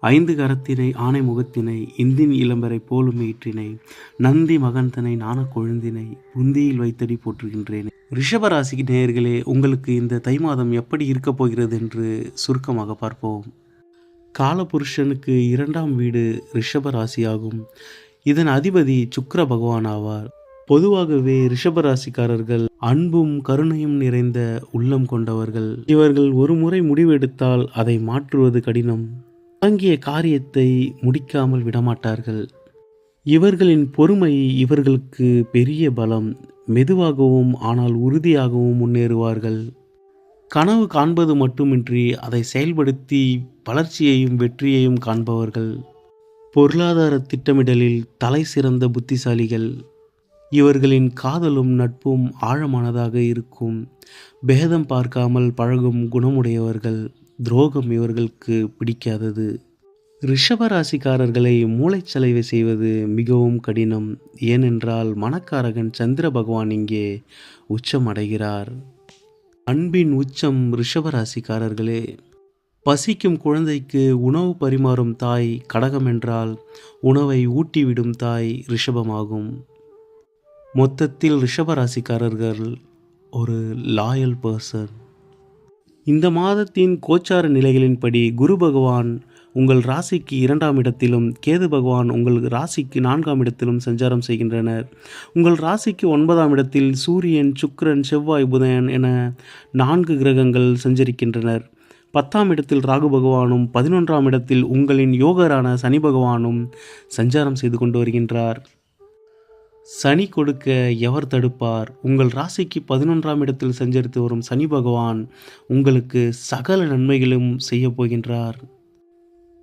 ஐந்து கரத்தினை ஆனை முகத்தினை இந்தின் இளம்பரை போலும் ஈற்றினை நந்தி மகந்தனை நாண கொழுந்தினை புந்தியில் வைத்தடி போற்றுகின்றேன். ரிஷபராசி நேயர்களே உங்களுக்கு இந்த தை மாதம் எப்படி இருக்கப் போகிறது என்று சுருக்கமாக பார்ப்போம். காலபுருஷனுக்கு இரண்டாம் வீடு ரிஷபராசியாகும். இதன் அதிபதி சுக்கர பகவான் ஆவார். பொதுவாகவே ரிஷபராசிக்காரர்கள் அன்பும் கருணையும் நிறைந்த உள்ளம் கொண்டவர்கள். இவர்கள் ஒரு முறை முடிவெடுத்தால் அதை மாற்றுவது கடினம். தொடங்கிய காரியத்தை முடிக்காமல் விடமாட்டார்கள். இவர்களின் பொறுமை இவர்களுக்கு பெரிய பலம் மெதுவாகவும் ஆனால் உறுதியாகவும் முன்னேறுவார்கள். கனவு காண்பது மட்டுமின்றி அதை செயல்படுத்தி வளர்ச்சியையும் வெற்றியையும் காண்பவர்கள். பொருளாதார திட்டமிடலில் தலை சிறந்த புத்திசாலிகள். இவர்களின் காதலும் நட்பும் ஆழமானதாக இருக்கும். பேதம் பார்க்காமல் பழகும் குணமுடையவர்கள். துரோகம் இவர்களுக்கு பிடிக்காதது. ரிஷபராசிக்காரர்களை மூளைச்சலவை செய்வது மிகவும் கடினம். ஏனென்றால் மனக்காரகன் சந்திர பகவான் இங்கே உச்சம் அடைகிறார் அன்பின் உச்சம் ரிஷபராசிக்காரர்களே. பசிக்கும் குழந்தைக்கு உணவு பரிமாறும் தாய் கடகம் என்றால் உணவை ஊட்டிவிடும் தாய் ரிஷபமாகும். மொத்தத்தில் ரிஷபராசிக்காரர்கள் ஒரு லாயல் பர்சன் இந்த மாதத்தின் கோச்சார நிலைகளின்படி குரு பகவான் உங்கள் ராசிக்கு இரண்டாம் இடத்திலும் கேது பகவான் உங்கள் ராசிக்கு நான்காம் இடத்திலும் சஞ்சாரம் செய்கின்றனர். உங்கள் ராசிக்கு ஒன்பதாம் இடத்தில் சூரியன் சுக்கரன் செவ்வாய் புதன் என நான்கு கிரகங்கள் சஞ்சரிக்கின்றனர். பத்தாம் இடத்தில் ராகு பகவானும் பதினொன்றாம் இடத்தில் உங்களின் யோகரான சனி பகவானும் சஞ்சாரம் செய்து கொண்டு வருகின்றார். சனி கொடுக்க எவர் தடுப்பார்? உங்கள் ராசிக்கு பதினொன்றாம் இடத்தில் சஞ்சரித்து வரும் சனி பகவான் உங்களுக்கு சகல நன்மைகளும் செய்ய போகின்றார்.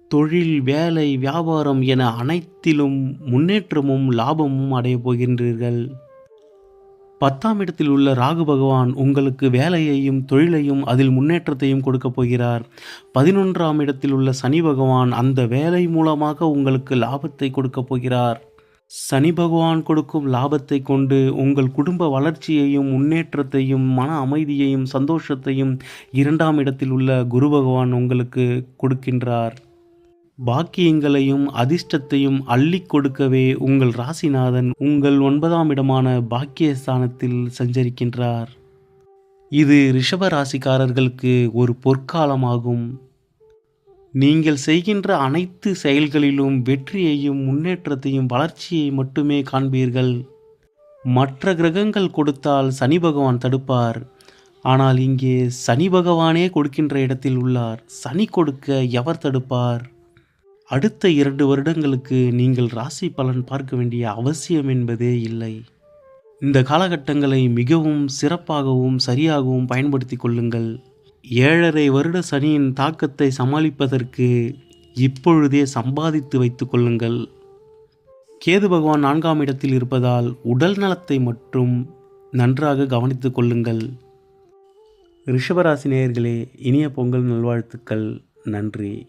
தொழில் வேலை வியாபாரம் என அனைத்திலும் முன்னேற்றமும் லாபமும் அடையப் போகின்றீர்கள். பத்தாம் இடத்தில் உள்ள ராகு பகவான் உங்களுக்கு வேலையையும் தொழிலையும் அதில் முன்னேற்றத்தையும் கொடுக்கப் போகிறார். பதினொன்றாம் இடத்தில் உள்ள சனி பகவான் அந்த வேலை மூலமாக உங்களுக்கு லாபத்தை கொடுக்கப் போகிறார். சனி பகவான் கொடுக்கும் லாபத்தை கொண்டு உங்கள் குடும்ப வளர்ச்சியையும் முன்னேற்றத்தையும் மன அமைதியையும் சந்தோஷத்தையும் இரண்டாம் இடத்தில் உள்ள குரு பகவான் உங்களுக்கு கொடுக்கின்றார். பாக்கியங்களையும் அதிர்ஷ்டத்தையும் அள்ளி கொடுக்கவே உங்கள் ராசிநாதன் உங்கள் ஒன்பதாம் இடமான பாக்கியஸ்தானத்தில் சஞ்சரிக்கின்றார். இது ரிஷப ராசிக்காரர்களுக்கு ஒரு பொற்காலமாகும். நீங்கள் செய்கின்ற அனைத்து செயல்களிலும் வெற்றியையும் முன்னேற்றத்தையும் வளர்ச்சியை மட்டுமே காண்பீர்கள். மற்ற கிரகங்கள் கொடுத்தால் சனி பகவான் தடுப்பார். ஆனால் இங்கே சனி பகவானே கொடுக்கின்ற இடத்தில் உள்ளார். சனி கொடுக்க எவர் தடுப்பார்? அடுத்த இரண்டு வருடங்களுக்கு நீங்கள் ராசி பலன் பார்க்க வேண்டிய அவசியம் என்பதே இல்லை. இந்த காலகட்டங்களை மிகவும் சிறப்பாகவும் சரியாகவும் பயன்படுத்தி கொள்ளுங்கள். ஏழரை வருட சனியின் தாக்கத்தை சமாளிப்பதற்கு இப்பொழுதே சம்பாதித்து வைத்து கொள்ளுங்கள். கேது பகவான் நான்காம் இடத்தில் இருப்பதால் உடல் நலத்தை மட்டும் நன்றாக கவனித்து கொள்ளுங்கள். ரிஷபராசி நேயர்களே இனிய பொங்கல் நல்வாழ்த்துக்கள். நன்றி.